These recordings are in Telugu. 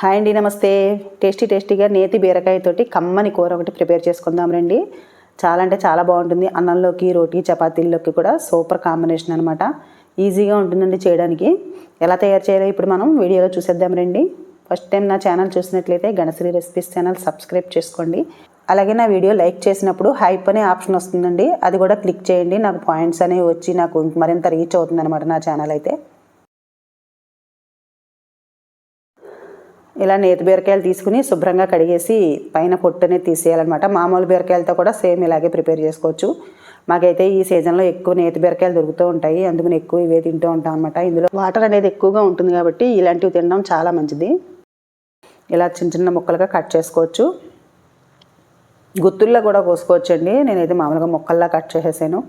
హాయ్ అండి నమస్తే. టేస్టీ టేస్టీగా నేతి బీరకాయతోటి కమ్మని కూర ఒకటి ప్రిపేర్ చేసుకుందాం రండి. చాలా అంటే చాలా బాగుంటుంది. అన్నంలోకి రోటీ చపాతీల్లోకి కూడా సూపర్ కాంబినేషన్ అనమాట ఈజీగా ఉంటుందండి చేయడానికి. ఎలా తయారు చేయాలో ఇప్పుడు మనం వీడియోలో చూసేద్దాం రండి. ఫస్ట్ టైం నా ఛానల్ చూసినట్లయితే గణశ్రీ రెసిపీస్ ఛానల్ సబ్స్క్రైబ్ చేసుకోండి. అలాగే నా వీడియో లైక్ చేసినప్పుడు హైప్ అనే ఆప్షన్ వస్తుందండి. అది కూడా క్లిక్ చేయండి. నాకు పాయింట్స్ అనేవి వచ్చి నాకు మరింత రీచ్ అవుతుందన్నమాట నా ఛానల్ అయితే. ఇలా నేతి బీరకాయలు తీసుకుని శుభ్రంగా కడిగేసి పైన పొట్టు అనేది తీసేయాలన్నమాట. మామూలు బీరకాయలతో కూడా సేమ్ ఇలాగే ప్రిపేర్ చేసుకోవచ్చు. మాకైతే ఈ సీజన్లో ఎక్కువ నేతి బీరకాయలు దొరుకుతూ ఉంటాయి. అందుకని ఎక్కువ ఇవే తింటూ ఉంటాం అనమాట ఇందులో వాటర్ అనేది ఎక్కువగా ఉంటుంది కాబట్టి ఇలాంటివి తినడం చాలా మంచిది. ఇలా చిన్న చిన్న ముక్కలుగా కట్ చేసుకోవచ్చు. గుత్తుల్లో కూడా కోసుకోవచ్చు అండి నేనైతే మామూలుగా ముక్కల్లా కట్ చేసేసాను.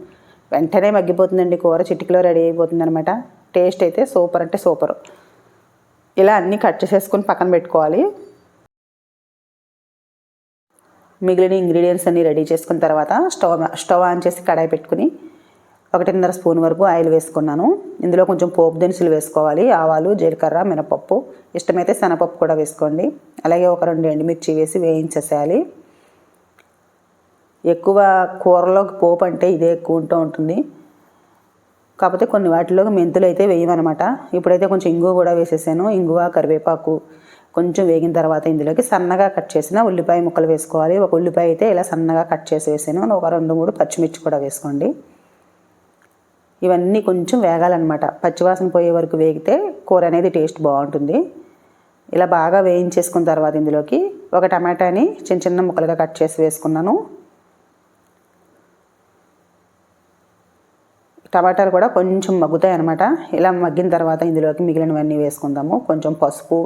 వెంటనే మగ్గిపోతుందండి కూర. చిటికలో రెడీ అయిపోతుంది అనమాట టేస్ట్ అయితే సూపర్ అంటే సూపర్. ఇలా అన్నీ కట్ చేసేసుకొని పక్కన పెట్టుకోవాలి. మిగిలిన ఇంగ్రీడియంట్స్ అన్నీ రెడీ చేసుకున్న తర్వాత స్టవ్ స్టవ్ ఆన్ చేసి కడాయి పెట్టుకుని ఒకటిన్నర స్పూన్ వరకు ఆయిల్ వేసుకున్నాను. ఇందులో కొంచెం పోపు దినుసులు వేసుకోవాలి. ఆవాలు జీలకర్ర మినపప్పు. ఇష్టమైతే శనగపప్పు కూడా వేసుకోండి. అలాగే ఒక రెండు ఎండుమిర్చి వేసి వేయించేసేయాలి. ఎక్కువ కూరలోకి పోపు అంటే ఇదే ఎక్కువ ఉంటూ ఉంటుంది. కాకపోతే కొన్ని వాటిలో మెంతులు అయితే వేయమన్నమాట ఇప్పుడైతే కొంచెం ఇంగువ కూడా వేసేసాను. ఇంగువ కరివేపాకు కొంచెం వేగిన తర్వాత ఇందులోకి సన్నగా కట్ చేసిన ఉల్లిపాయ ముక్కలు వేసుకోవాలి. ఒక ఉల్లిపాయ అయితే ఇలా సన్నగా కట్ చేసి వేసాను. ఒక రెండు మూడు పచ్చిమిర్చి కూడా వేసుకోండి. ఇవన్నీ కొంచెం వేగాలన్నమాట. పచ్చివాసన పోయే వరకు వేగితే కూర అనేది టేస్ట్ బాగుంటుంది. ఇలా బాగా వేయించేసుకున్న తర్వాత ఇందులోకి ఒక టమాటాని చిన్న చిన్న ముక్కలుగా కట్ చేసి వేసుకున్నాను. టమాటాలు కూడా కొంచెం మగ్గుతాయి అనమాట ఇలా మగ్గిన తర్వాత ఇందులోకి మిగిలినవన్నీ వేసుకుందాము. కొంచెం పసుపు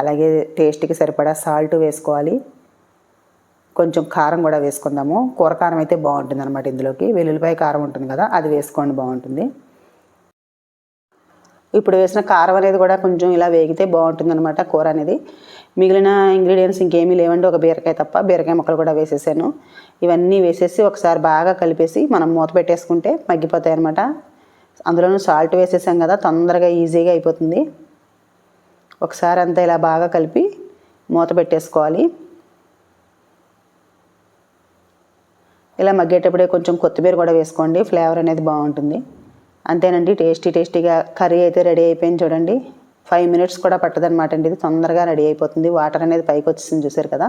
అలాగే టేస్ట్కి సరిపడా సాల్ట్ వేసుకోవాలి. కొంచెం కారం కూడా వేసుకుందాము. కూర కారం అయితే బాగుంటుంది అనమాట ఇందులోకి. వెల్లుల్లిపాయ కారం ఉంటుంది కదా అది వేసుకోండి బాగుంటుంది. ఇప్పుడు వేసిన కారం అనేది కూడా కొంచెం ఇలా వేగితే బాగుంటుంది అనమాట కూర అనేది. మిగిలిన ఇంగ్రీడియంట్స్ ఇంకేమీ లేవండి ఒక బీరకాయ తప్ప. బీరకాయ ముక్కలు కూడా వేసేసాను. ఇవన్నీ వేసేసి ఒకసారి బాగా కలిపేసి మనం మూత పెట్టేసుకుంటే మగ్గిపోతాయి అనమాట అందులోనూ సాల్ట్ వేసేసాం కదా తొందరగా ఈజీగా అయిపోతుంది. ఒకసారి అంతా ఇలా బాగా కలిపి మూత పెట్టేసుకోవాలి. ఇలా మగ్గేటప్పుడే కొంచెం కొత్తిమీర కూడా వేసుకోండి ఫ్లేవర్ అనేది బాగుంటుంది. అంతేనండి టేస్టీ టేస్టీగా కర్రీ అయితే రెడీ అయిపోయింది చూడండి. ఫైవ్ మినిట్స్ కూడా పట్టదనమాట అండి ఇది. తొందరగా రెడీ అయిపోతుంది. వాటర్ అనేది పైకి వచ్చేసింది చూసారు కదా.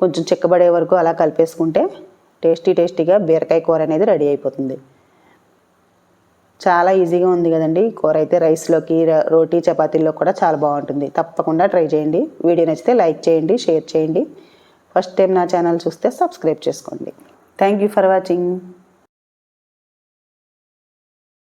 కొంచెం చిక్కబడే వరకు అలా కలిపేసుకుంటే టేస్టీ టేస్టీగా బీరకాయ కూర అనేది రెడీ అయిపోతుంది. చాలా ఈజీగా ఉంది కదండి. కూర అయితే రైస్లోకి రోటీ చపాతీల్లో కూడా చాలా బాగుంటుంది. తప్పకుండా ట్రై చేయండి. వీడియో నచ్చితే లైక్ చేయండి షేర్ చేయండి. ఫస్ట్ టైం నా ఛానల్ చూస్తే సబ్స్క్రైబ్ చేసుకోండి. Thank you for watching.